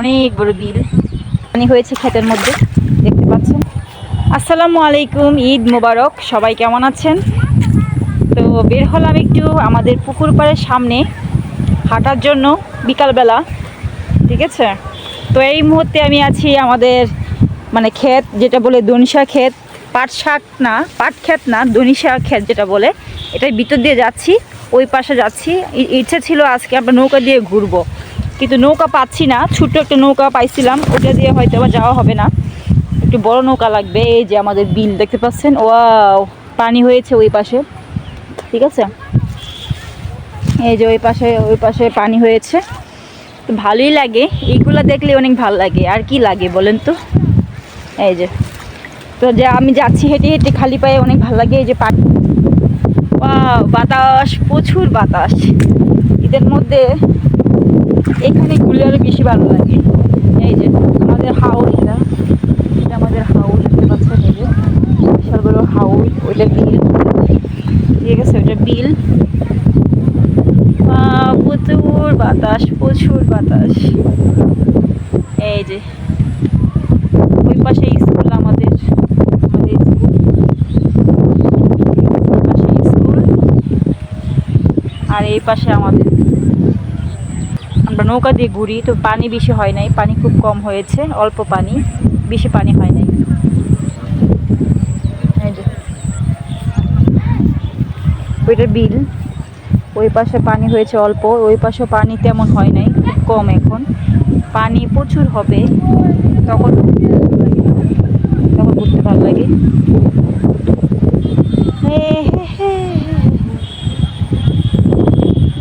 অনেক বড় বিল। পানি হয়েছে ক্ষেতের মধ্যে, দেখতে পাচ্ছেন। আসসালামু আলাইকুম, ঈদ মোবারক, সবাই কেমন আছেন? তো বের হলাম একটু আমাদের পুকুর পাড়ের সামনে, হাঁটার জন্য বিকালবেলা, ঠিক আছে? তো এই মুহূর্তে আমি আছি আমাদের মানে ক্ষেত, যেটা বলে দনিশা ক্ষেত, পাট শাক না, পাট ক্ষেত না, দনিশা ক্ষেত যেটা বলে, এটার ভিতর দিয়ে যাচ্ছি, ওই পাশে যাচ্ছি। ইচ্ছে ছিল আজকে আমরা নৌকা দিয়ে ঘুরবো। কিন্তু নৌকা পাচ্ছি না। ছোট্ট একটা নৌকা পাইছিলাম, ওটা দিয়ে হয়তো আবার যাওয়া হবে না। একটু বড় নৌকা লাগবে, এই যে আমাদের বিল দেখতে পাচ্ছেন। ও পানি হয়েছে ওই পাশে। ঠিক আছে? এই যে ওই পাশে ওই পাশে পানি হয়েছে। তো ভালোই লাগে, এইগুলো দেখলে অনেক ভালো লাগে। আর কি লাগে বলেন তো? এই যে। তো যে আমি যাচ্ছি হেঁটে হেঁটে খালি পায়ে অনেক ভালো লাগে, এই যে পানি। বাতাস, প্রচুর বাতাস। ঈদের মধ্যে এখানে ঘুরলে আরও বেশি ভালো লাগে। এই যে, আমাদের হাউস এটা এটা আমাদের হাউস দেখতে পাচ্ছেন এই যে। বিশাল বড় হাউস ওইটা বিল। ঠিক আছে, ওইটা বিল। প্রচুর বাতাস প্রচুর বাতাস। এই যে, ওই পাশে স্কুল আমাদের স্কুল। আর এই পাশে আমাদের আমরা নৌকা দিয়ে ঘুরি, তো পানি বেশি হয় নাই। পানি খুব কম হয়েছে, অল্প পানি, বেশি পানি হয় নাই। ওইটা বিল। ওই পাশে পানি হয়েছে অল্প, ওই পাশে পানি তেমন হয় নাই, খুব কম এখন। পানি প্রচুর হবে, তখন তখন ঘুরতে ভালো লাগে।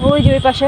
ওই যে ওই পাশে।